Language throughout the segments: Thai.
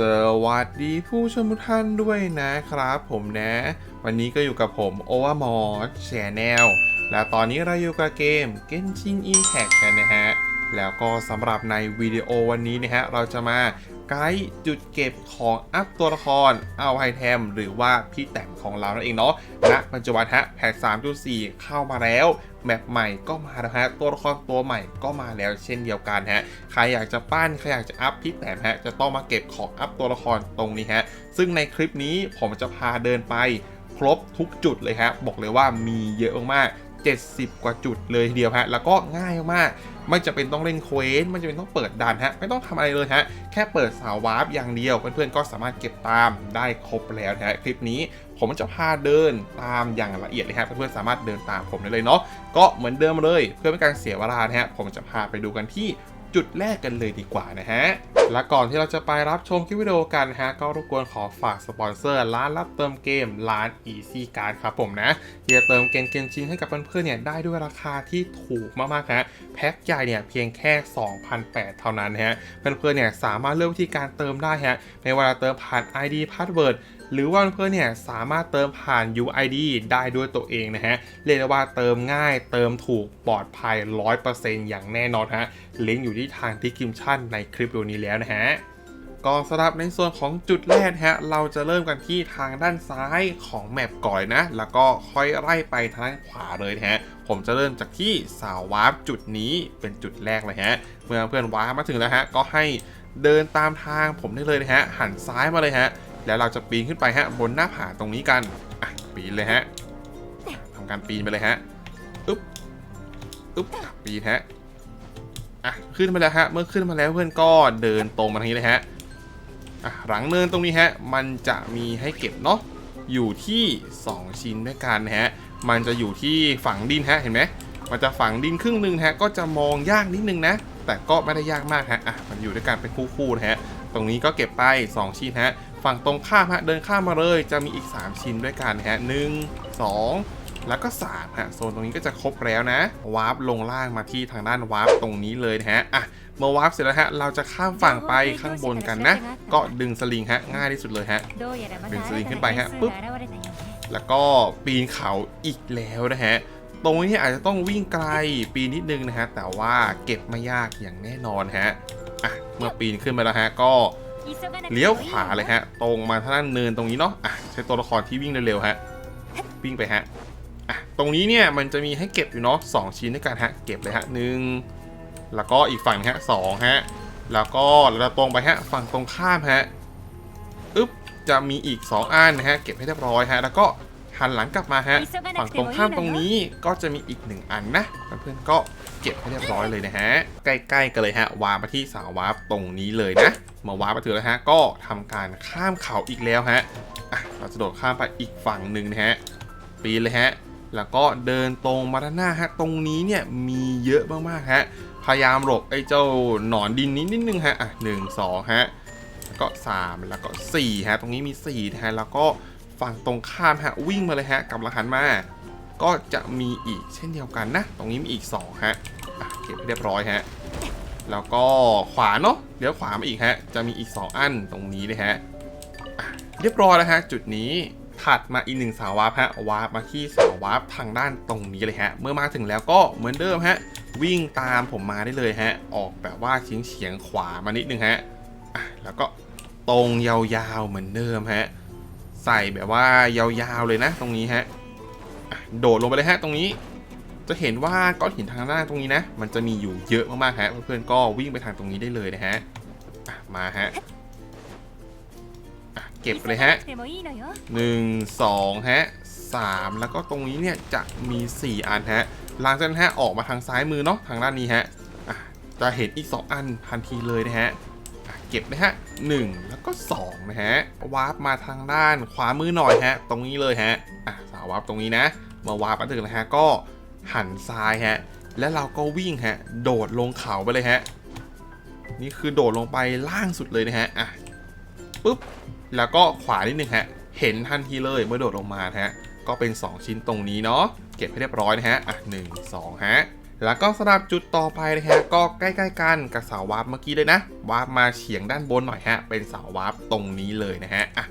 สวัสดีผู้ชมทุกท่านด้วยนะครับ ผมนะ วันนี้ก็อยู่กับผมโอวามอร์แชนแนลและตอนนี้เราอยู่กับเกม Genshin Impact กันนะฮะ แล้วก็สำหรับในวิดีโอวันนี้นะฮะ เราจะมา ไกด์จุดเก็บของอัพตัวละครเอาไฮเทมหรือว่าพี่แต่งของเรานั่นเองเนาะณปัจจุบันฮะแพท3.4 เข้ามาแล้วแมปใหม่ก็มาแล้วฮะตัวละครตัวใหม่ก็มาแล้วเช่นเดียวกันฮะใครอยากจะปั้นใครอยากจะอัพพี่แต่ฮะจะต้องมาเก็บของอัพตัวละครตรงนี้ฮะซึ่งในคลิปนี้ผมจะพาเดินไปครบทุกจุดเลยฮะบอกเลยว่ามีเยอะมาก 70 กว่าจุดเลยทีเดียวฮะแล้วก็ง่ายมาก ไม่จะเป็นต้องเล่นเควสไม่จะเป็นต้องเปิดดันฮะ ไม่ต้องทำอะไรเลยฮะ แค่เปิดสาววาร์ปอย่างเดียว เพื่อนๆก็สามารถเก็บตามได้ครบแล้วนะฮะคลิปนี้ผมจะพาเดินตามอย่างละเอียดเลยฮะเพื่อนๆสามารถเดินตามผมได้เลยเนาะก็เหมือนเดิมเลย เพื่อไม่การเสียเวลานะฮะผมจะพาไปดูกันที่จุดแรกกันเลยดีกว่านะฮะ และก่อนที่เราจะไปรับชมคลิปวิดีโอกันนะฮะก็รบกวนขอฝากสปอนเซอร์ ร้านรับเติมเกมร้าน Easy Card ครับผมนะที่จะเติมเกมเกมจริงให้กับเพื่อนๆเนี่ยได้ด้วยราคาที่ถูกมากๆฮะแพ็คใหญ่เนี่ยเพียงแค่ 2,800 เท่านั้นฮะเพื่อนๆเนี่ยสามารถเลือกวิธีการเติมได้ฮะไม่ว่าจะเติมผ่าน ID Password หรือว่าเพื่อนเนี่ยสามารถเติมผ่าน UID ได้ด้วยตัวเองนะฮะ เรียกได้ว่าเติมง่ายเติมถูกปลอดภัย 100%อย่างแน่นอนฮะ ลิงก์อยู่ที่ทางที่กิมชั่นในคลิปวิดีโอนี้แล้วนะฮะก็สำหรับในส่วนของจุดแรกฮะเราจะเริ่มกันที่ทางด้านซ้ายของแมปก่อนนะ แล้วก็ค่อยไล่ไปทางด้านขวาเลยนะฮะผมจะเริ่มจากที่สาววาร์ปจุดนี้เป็นจุดแรกเลยฮะเมื่อเพื่อนวาร์ปมาถึงแล้วฮะก็ให้เดินตามทางผมได้เลยนะฮะหันซ้ายมาเลยฮะ แล้วเราจะปีนขึ้นไปฮะบนหน้าผาตรงนี้กันอะปีนเลยฮะทำการปีนไปเลยฮะอึ๊บอึ๊บปีนฮะอะขึ้นมาแล้วฮะเมื่อขึ้นมาแล้วเพื่อนก็เดินตรงมาทางนี้เลยฮะอะหลังเนินตรงนี้ฮะมันจะมีให้เก็บเนาะอยู่ที่ 2 ชิ้นด้วยกันนะฮะมันจะอยู่ที่ฝังดินฮะเห็นไหมมันจะฝังดินครึ่งหนึ่งฮะก็จะมองยากนิดนึงนะ แต่ก็ไม่ได้ยากมากฮะอะมันอยู่ด้วยกันเป็นคู่ๆนะฮะตรงนี้ก็เก็บไป 2 ชิ้นฮะ ฝั่งตรงข้ามฮะเดินข้ามมาเลยจะมีอีก 3 ชิ้นด้วยกันนะฮะหนึ่งสองแล้วก็3ฮะโซนตรงนี้ก็จะครบแล้วนะวาร์ปลงล่างมาที่ทางด้านวาร์ปตรงนี้เลยนะฮะอะเมื่อวาร์ปเสร็จแล้วฮะเราจะข้ามฝั่งไปข้างบนกันนะ ก็ดึงสลิงฮะง่ายที่สุดเลยฮะดึงสลิงขึ้นไปฮะปุ๊บแล้วก็ปีนเขาอีกแล้วนะฮะตรงนี้อาจจะต้องวิ่งไกลปีนนิดนึงนะฮะแต่ว่าเก็บไม่ยากอย่างแน่นอนฮะอะเมื่อปีนขึ้นมาแล้วฮะก็ เลี้ยวขวาเลยฮะ ตรงมาทางด้านเนินตรงนี้เนาะอะใช้ตัวละครที่วิ่งเร็วๆฮะ วิ่งไปฮะอะตรงนี้เนี่ยมันจะมีให้เก็บอยู่เนาะสองชิ้นด้วยกันฮะ เก็บเลยฮะหนึ่งแล้วก็อีกฝั่งฮะสองฮะ แล้วก็เราตรงไปฮะ ฝั่งตรงข้ามฮะอึ๊บจะมีอีก 2อันนะฮะ เก็บให้เรียบร้อยฮะ แล้วก็หันหลังกลับมาฮะ ฝั่งตรงข้ามตรงนี้ก็จะมีอีกหนึ่งอันนะเพื่อนๆก็เก็บให้เรียบร้อยเลยนะฮะ ใกล้ๆกันเลยฮะ วางมาที่สาววาร์ปตรงนี้เลยนะ มื่อวาร์ปมาถึงแล้วฮะ ก็ทำการข้ามเขาอีกแล้วฮะอะเราจะโดดข้ามไปอีกฝั่งหนึ่งนะฮะ ปีนเลยฮะ แล้วก็เดินตรงมาด้านหน้าฮะ ตรงนี้เนี่ยมีเยอะมากๆฮะ พยายามหลบไอ้เจ้าหนอนดินนี้นิดนึงฮะ อะหนึ่งสองฮะ แล้วก็3แล้วก็4ฮะ ตรงนี้มี4นะฮะ แล้วก็ฝั่งตรงข้ามฮะ วิ่งมาเลยฮะกลับหลังหันมา ก็จะมีอีกเช่นเดียวกันนะ ตรงนี้มีอีก2ฮะ อะเก็บเรียบร้อยฮะ แล้วก็ขวาเนาะเลี้ยวขวามาอีกฮะ จะมีอีก 2 อันตรงนี้เลยฮะเรียบร้อยแล้วฮะ จุดนี้ถัดมาอีกหนึ่งสาววาร์ปฮะวาร์ปมาที่สาววาร์ปทางด้านตรงนี้เลยฮะ เมื่อมาถึงแล้วก็เหมือนเดิมฮะ วิ่งตามผมมาได้เลยฮะ ออกแบบว่าเฉียงเฉียงขวามานิดนึงฮะแล้วก็ตรงยาวๆเหมือนเดิมฮะ ใส่แบบว่ายาวๆเลยนะ ตรงนี้ฮะโดดลงไปเลยฮะ ตรงนี้ จะเห็นว่าก้อนหินทางด้านตรงนี้นะ มันจะมีอยู่เยอะมากๆฮะเพื่อนๆก็วิ่งไปทางตรงนี้ได้เลยนะฮะอะมาฮะอะเก็บเลยฮะหนึ่งสองฮะสามแล้วก็ตรงนี้เนี่ยจะมี 4 อันฮะหลังจากนั้นฮะออกมาทางซ้ายมือเนาะทางด้านนี้ฮะอะจะเห็นอีก 2 อันทันทีเลยนะฮะอะเก็บนะฮะหนึ่งแล้วก็2นะฮะวาร์ปมาทางด้านขวามือหน่อยฮะ ตรงนี้เลยฮะอะสาววาร์ปตรงนี้นะ มาวาร์ปมาถึงแล้วฮะก็ หันซ้ายฮะ แล้วเราก็วิ่งฮะ โดดลงเขาไปเลยฮะ นี่คือโดดลงไปล่างสุดเลยนะฮะ อะ ปุ๊บ แล้วก็ขวานิดนึงฮะ เห็นทันทีเลยเมื่อโดดลงมาฮะ ก็เป็น 2 ชิ้นตรงนี้เนาะ เก็บให้เรียบร้อยนะฮะ อะหนึ่งสองฮะแล้วก็สำหรับจุดต่อไปนะฮะก็ใกล้ๆกันกับเสาวาร์ปเมื่อกี้เลยนะวาร์ปมาเฉียงด้านบนหน่อยฮะ เป็นเสาวาร์ปตรงนี้เลยนะฮะอะ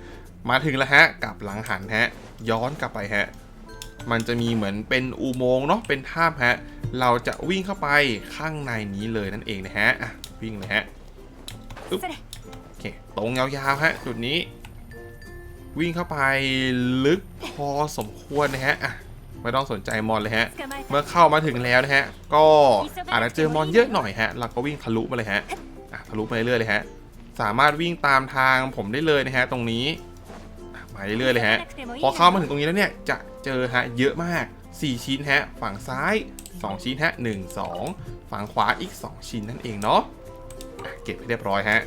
มาถึงแล้วฮะกลับหลังหันฮะ ย้อนกลับไปฮะ มันจะมีเหมือนเป็นอุโมงค์เนาะเป็นถ้ำฮะ เราจะวิ่งเข้าไปข้างในนี้เลยนั่นเองนะฮะอะวิ่งเลยฮะโอเคตรงยาวๆฮะจุดนี้ วิ่งเข้าไปลึกพอสมควรนะฮะอะไม่ต้องสนใจมอนเลยฮะ เมื่อเข้ามาถึงแล้วนะฮะ ก็อาจจะเจอมอนเยอะหน่อยฮะ เราก็วิ่งทะลุมาเลยฮะอะทะลุไปเรื่อยเลยฮะ สามารถวิ่งตามทางผมได้เลยนะฮะ ตรงนี้มาเรื่อยเลยฮะ พอเข้ามาถึงตรงนี้แล้วเนี่ย จะ จอฮะเยอะมาก 4 ชิ้นฮะ ฝั่งซ้าย 2 ชิ้นฮะ 1 2 ฝั่งขวาอีก 2 ชิ้นนั่นเองเนาะเก็บให้เรียบร้อยฮะ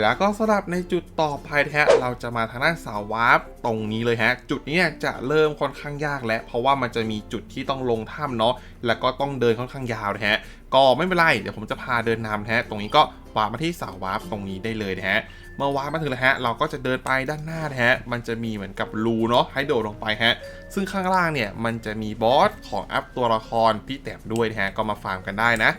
แล้วก็สำหรับในจุดต่อไปนะฮะเราจะมาทางด้านเสาวาร์ปตรงนี้เลยฮะ จุดนี้เนี่ยจะเริ่มค่อนข้างยากแล้ว เพราะว่ามันจะมีจุดที่ต้องลงถ้ำเนาะแล้วก็ต้องเดินค่อนข้างยาวนะฮะก็ไม่เป็นไรเดี๋ยวผมจะพาเดินนำนะฮะตรงนี้ก็ วาร์ปมาที่เสาวาร์ปตรงนี้ได้เลยนะฮะเมื่อวาร์ปมาถึงแล้วฮะเราก็จะเดินไปด้านหน้านะฮะมันจะมีเหมือนกับรูเนาะให้โดดลงไปฮะซึ่งข้างล่างเนี่ยมันจะมีบอสของอัพตัวละครพี่แต้มด้วยนะฮะก็มาฟาร์มกันได้นะ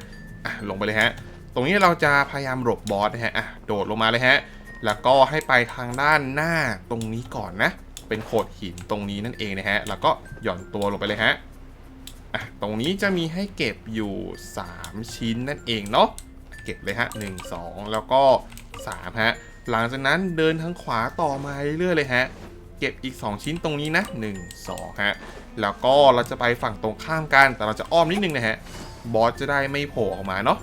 อะลงไปเลยฮะตรงนี้เราจะพยายามหลบบอสนะฮะอะโดดลงมาเลยฮะแล้วก็ให้ไปทางด้านหน้าตรงนี้ก่อนนะ เป็นโขดหินตรงนี้นั่นเองนะฮะ แล้วก็หย่อนตัวลงไปเลยฮะ อะ ตรงนี้จะมีให้เก็บอยู่ 3 ชิ้นนั่นเองเนาะ เก็บเลยฮะหนึ่งสองแล้วก็สามฮะหลังจากนั้นเดินทางขวาต่อมาเรื่อยๆเลยฮะเก็บอีก 2 ชิ้นตรงนี้นะ 1 2 ฮะ แล้วก็เราจะไปฝั่งตรงข้ามกัน แต่เราจะอ้อมนิดนึงนะฮะ บอสจะได้ไม่โผล่ออกมาเนาะ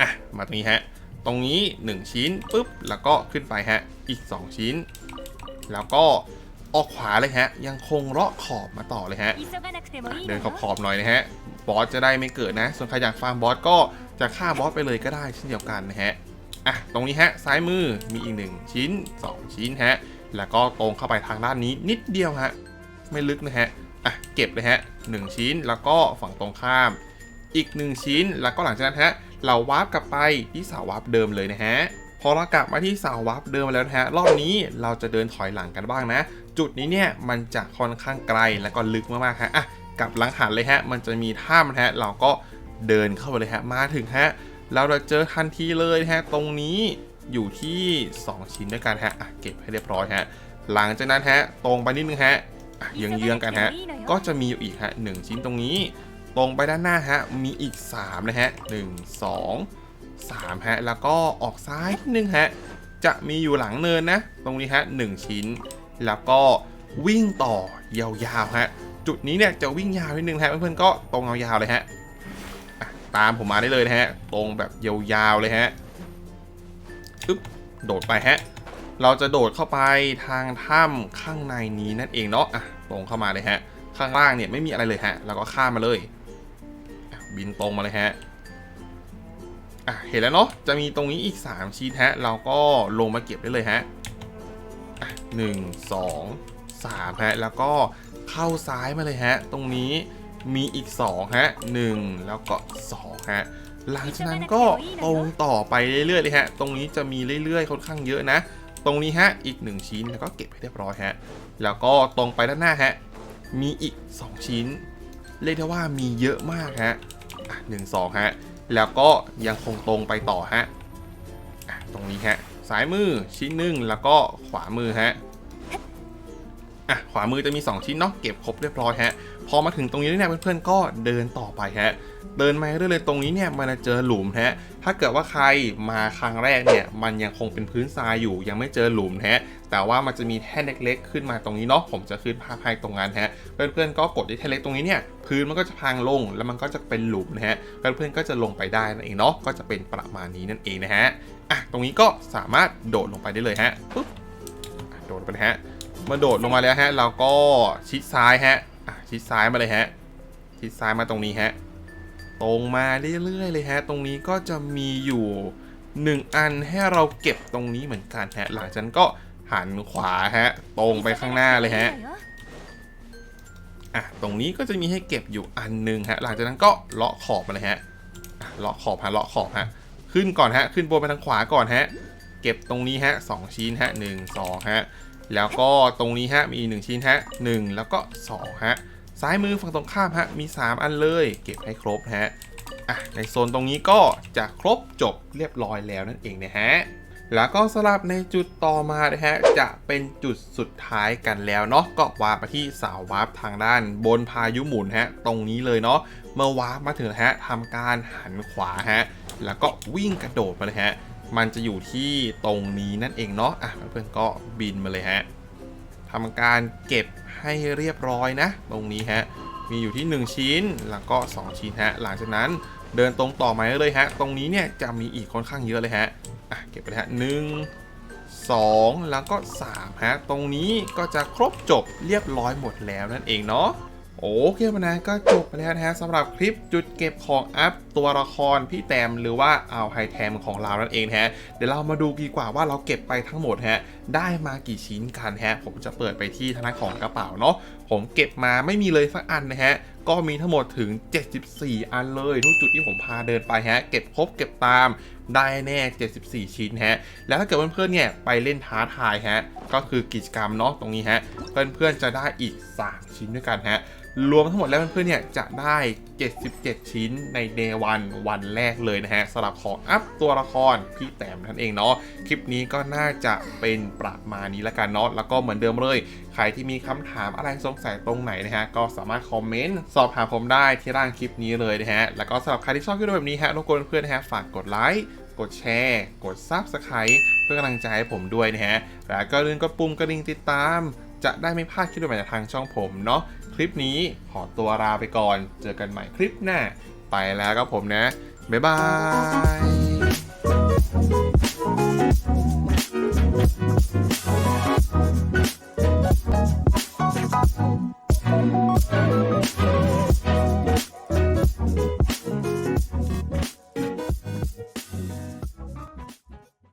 อะ มาตรงนี้ฮะ ตรงนี้ 1 ชิ้นปุ๊บ แล้วก็ขึ้นไปฮะ อีก 2 ชิ้น แล้วก็ออกขวาเลยฮะ ยังคงเลาะขอบมาต่อเลยฮะ เดินขอบขอบหน่อยนะฮะ บอสจะได้ไม่เกิดนะ ส่วนใครอยากฟาร์มบอสก็จะฆ่าบอสไปเลยก็ได้เช่นเดียวกันนะฮะอะตรงนี้ฮะซ้ายมือมีอีก 1 ชิ้น 2 ชิ้นฮะแล้วก็ตรงเข้าไปทางด้านนี้นิดเดียวฮะไม่ลึกนะฮะอะเก็บเลยฮะ1ชิ้นแล้วก็ฝั่งตรงข้าม อีก 1 ชิ้นแล้วก็หลังจากนั้นฮะเราวาร์ปกลับไปที่เสาวาร์ปเดิมเลยนะฮะพอเรากลับมาที่เสาวาร์ปเดิมแล้วนะฮะรอบนี้เราจะเดินถอยหลังกันบ้างนะ จุดนี้เนี่ยมันจะค่อนข้างไกลแล้วก็ลึกมากๆฮะอะ กับหลังหันเลยฮะ มันจะมีถ้ำนะฮะ เราก็เดินเข้าไปเลยฮะ มาถึงฮะ เราจะเจอทันทีเลยฮะ ตรงนี้อยู่ที่ 2 ชิ้นด้วยกันฮะะเก็บให้เรียบร้อยฮะ หลังจากนั้นฮะ ตรงไปนิดนึงฮะเยื้องๆกันฮะ ก็จะมีอยู่อีกฮะหนึ่งชิ้นตรงนี้ ตรงไปด้านหน้าฮะ มีอีก 3 นะฮะ1 2 3ฮะ แล้วก็ออกซ้ายนิดนึงฮะ จะมีอยู่หลังเนินนะ ตรงนี้ฮะ1ชิ้น แล้วก็วิ่งต่อยาวๆฮะ จุดนี้เนี่ยจะวิ่งยาวนิดนึงฮะเพื่อนๆก็ตรงยาวๆเลยฮะตามผมมาได้เลยนะฮะ ตรงแบบยาวๆเลยฮะอึ๊บโดดไปฮะ เราจะโดดเข้าไปทางถ้ำข้างในนี้นั่นเองเนาะอะตรงเข้ามาเลยฮะ ข้างล่างเนี่ยไม่มีอะไรเลยฮะเราก็ข้ามมาเลย บินตรงมาเลยฮะอะเห็นแล้วเนาะจะมีตรงนี้อีก 3 ชิ้นฮะ เราก็ลงมาเก็บได้เลยฮะอะหนึ่งสองสามฮะ แล้วก็ เข้าซ้ายมาเลยฮะ ตรงนี้มีอีก 2 ฮะหนึ่งแล้วก็ 2 ฮะ หลังจากนั้นก็ตรงต่อไปเรื่อยๆเลยฮะ ตรงนี้จะมีเรื่อยๆค่อนข้างเยอะนะ ตรงนี้ฮะอีก 1 ชิ้นแล้วก็เก็บให้เรียบร้อยฮะ แล้วก็ตรงไปด้านหน้าฮะ มีอีก 2 ชิ้น เรียกได้ว่ามีเยอะมากฮะอะหนึ่งสองฮะ แล้วก็ยังคงตรงไปต่อฮะอะตรงนี้ฮะ ซ้ายมือชิ้นหนึ่งแล้วก็ขวามือฮะ อะขวามือจะมี 2 ชิ้นเนาะเก็บครบเรียบร้อยฮะ พอมาถึงตรงนี้เนี่ยเพื่อนๆก็เดินต่อไปฮะ เดินมาเรื่อยๆตรงนี้เนี่ยมันจะเจอหลุมฮะ ถ้าเกิดว่าใครมาครั้งแรกเนี่ยมันยังคงเป็นพื้นทรายอยู่ยังไม่เจอหลุมฮะ แต่ว่ามันจะมีแท่นเล็ก ๆ ขึ้นมาตรงนี้เนาะผมจะขึ้นภาพให้ตรงนั้นฮะ เพื่อนๆก็กดที่แท่นเล็กตรงนี้เนี่ยพื้นมันก็จะพังลงแล้วมันก็จะเป็นหลุมนะฮะ เพื่อนๆก็จะลงไปได้นั่นเองเนาะก็จะเป็นประมาณนี้นั่นเองนะฮะอะตรงนี้ก็สามารถโดดลงไปได้เลยฮะปุ๊บโดดไปนะฮะ มื่อโดดลงมาแล้วฮะ เราก็ชิดซ้ายฮะชิดซ้ายมาเลยฮะ ชิดซ้ายมาตรงนี้ฮะ ตรงมาเรื่อยๆเลยฮะ ตรงนี้ก็จะมีอยู่หนึ่งอันให้เราเก็บตรงนี้เหมือนกันฮะ หลังจากนั้นก็หันขวาฮะ ตรงไปข้างหน้าเลยฮะอะตรงนี้ก็จะมีให้เก็บอยู่อันหนึ่งฮะ หลังจากนั้นก็เลาะขอบมาเลยฮะอะเลาะขอบฮะเลาะขอบฮะ ขึ้นก่อนฮะ ขึ้นบนไปทางขวาก่อนฮะ เก็บตรงนี้ฮะสองชิ้นฮะหนึ่งสองฮะ แล้วก็ตรงนี้ฮะมีอีกหนึ่งชิ้นฮะหนึ่งแล้วก็สองฮะซ้ายมือฝั่งตรงข้ามฮะมี 3 อันเลย เก็บให้ครบฮะอะในโซนตรงนี้ก็จะครบจบเรียบร้อยแล้วนั่นเองนะฮะแล้วก็สลับในจุดต่อมานะฮะจะเป็นจุดสุดท้ายกันแล้วเนาะก็วาร์ปไปที่เสาวาร์ปทางด้านบนพายุหมุนฮะตรงนี้เลยเนาะเมื่อวาร์ปมาถึงฮะทำการหันขวาฮะแล้วก็วิ่งกระโดดมาเลยฮะ มันจะอยู่ที่ตรงนี้นั่นเองเนาะอะเพื่อนๆก็บินมาเลยฮะทำการเก็บให้เรียบร้อยนะ ตรงนี้ฮะมีอยู่ที่ 1 ชิ้นแล้วก็ 2 ชิ้นฮะหลังจากนั้นเดินตรงต่อมาเลยฮะ ตรงนี้เนี่ยจะมีอีกค่อนข้างเยอะเลยฮะอะเก็บไปเลยฮะหนึ่งสองแล้วก็3ฮะตรงนี้ก็จะครบจบเรียบร้อยหมดแล้วนั่นเองเนาะ โอเคมานะก็จบไปแล้วนะฮะสำหรับคลิปจุดเก็บของอัพตัวละครพี่แตมหรือว่าเอาไฮแทมของเรานั่นเองนะฮะเดี๋ยวเรามาดูดีกว่าว่าเราเก็บไปทั้งหมดฮะได้มากี่ชิ้นกันฮะผมจะเปิดไปที่ทางด้าของกระเป๋าเนาะผมเก็บมาไม่มีเลยสักอันนะฮะก็มีทั้งหมดถึง 74 อันเลย ทุกจุดที่ผมพาเดินไปฮะ เก็บครบเก็บตามได้แน่ 74 ชิ้นฮะ แล้วถ้าเกิดเพื่อนๆเนี่ยไปเล่นท้าทายฮะ ก็คือกิจกรรมเนาะตรงนี้ฮะ เพื่อนๆจะได้อีก 3 ชิ้นด้วยกันฮะ รวมทั้งหมดแล้วเพื่อนๆเนี่ยจะได้ 77 ชิ้นในเดวันวันแรกเลยนะฮะสำหรับของอัพตัวละครพี่แต้มนั่นเองเนาะคลิปนี้ก็น่าจะเป็นประมาณนี้แล้วกันเนาะแล้วก็เหมือนเดิมเลยใครที่มีคำถามอะไรสงสัยตรงไหนนะฮะก็สามารถคอมเมนต์สอบถามผมได้ที่ร่างคลิปนี้เลยนะฮะแล้วก็สำหรับใครที่ชอบคลิปแบบนี้ฮะรบกวนเพื่อนๆนะฮะฝากกดไลค์กดแชร์ กด Subscribe เพื่อกำลังใจให้ผมด้วยนะฮะ แล้วก็ลืมกดปุ่มกระดิ่งติดตาม จะได้ไม่พลาดคลิปใหม่จากทางช่องผมเนาะคลิปนี้ขอตัวลาไปก่อน เจอกันใหม่คลิปหน้า ไปแล้วครับผมนะ บ๊ายบาย